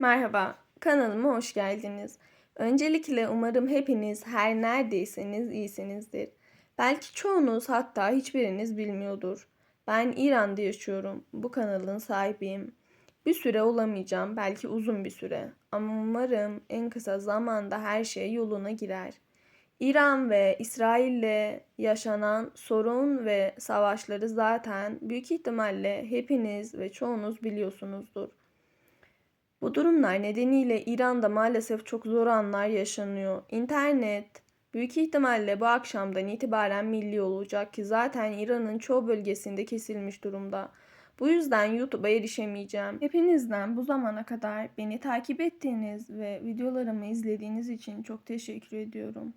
Merhaba, kanalıma hoş geldiniz. Öncelikle umarım hepiniz her neredeyseniz iyisinizdir. Belki çoğunuz hatta hiçbiriniz bilmiyordur. Ben İran'da yaşıyorum. Bu kanalın sahibiyim. Bir süre olamayacağım, belki uzun bir süre. Ama umarım en kısa zamanda her şey yoluna girer. İran ve İsrail'le yaşanan sorun ve savaşları zaten büyük ihtimalle hepiniz ve çoğunuz biliyorsunuzdur. Bu durumlar nedeniyle İran'da maalesef çok zor anlar yaşanıyor. İnternet büyük ihtimalle bu akşamdan itibaren milli olacak ki zaten İran'ın çoğu bölgesinde kesilmiş durumda. Bu yüzden YouTube'a erişemeyeceğim. Hepinizden bu zamana kadar beni takip ettiğiniz ve videolarımı izlediğiniz için çok teşekkür ediyorum.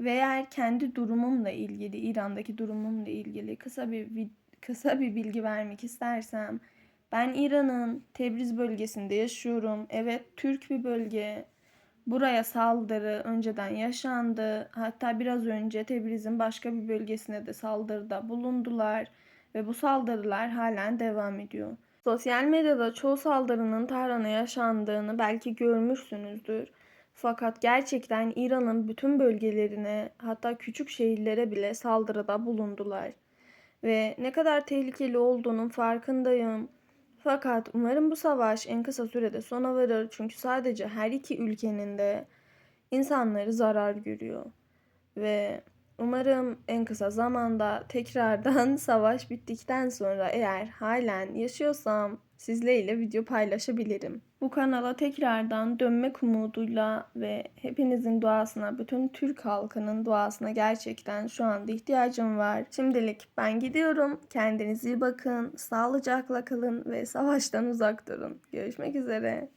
Ve eğer kendi durumumla ilgili, İran'daki durumumla ilgili kısa bir kısa bir bilgi vermek istersem, ben İran'ın Tebriz bölgesinde yaşıyorum. Evet, Türk bir bölge. Buraya saldırı önceden yaşandı. Hatta biraz önce Tebriz'in başka bir bölgesine de saldırıda bulundular ve bu saldırılar halen devam ediyor. Sosyal medyada çoğu saldırının Tahran'a yaşandığını belki görmüşsünüzdür. Fakat gerçekten İran'ın bütün bölgelerine hatta küçük şehirlere bile saldırıda bulundular. Ve ne kadar tehlikeli olduğunun farkındayım. Fakat umarım bu savaş en kısa sürede sona varır. Çünkü sadece her iki ülkenin de insanları zarar görüyor. Ve umarım en kısa zamanda tekrardan savaş bittikten sonra eğer halen yaşıyorsam sizlerle video paylaşabilirim. Bu kanala tekrardan dönmek umuduyla ve hepinizin duasına, bütün Türk halkının duasına gerçekten şu anda ihtiyacım var. Şimdilik ben gidiyorum. Kendinize iyi bakın, sağlıcakla kalın ve savaştan uzak durun. Görüşmek üzere.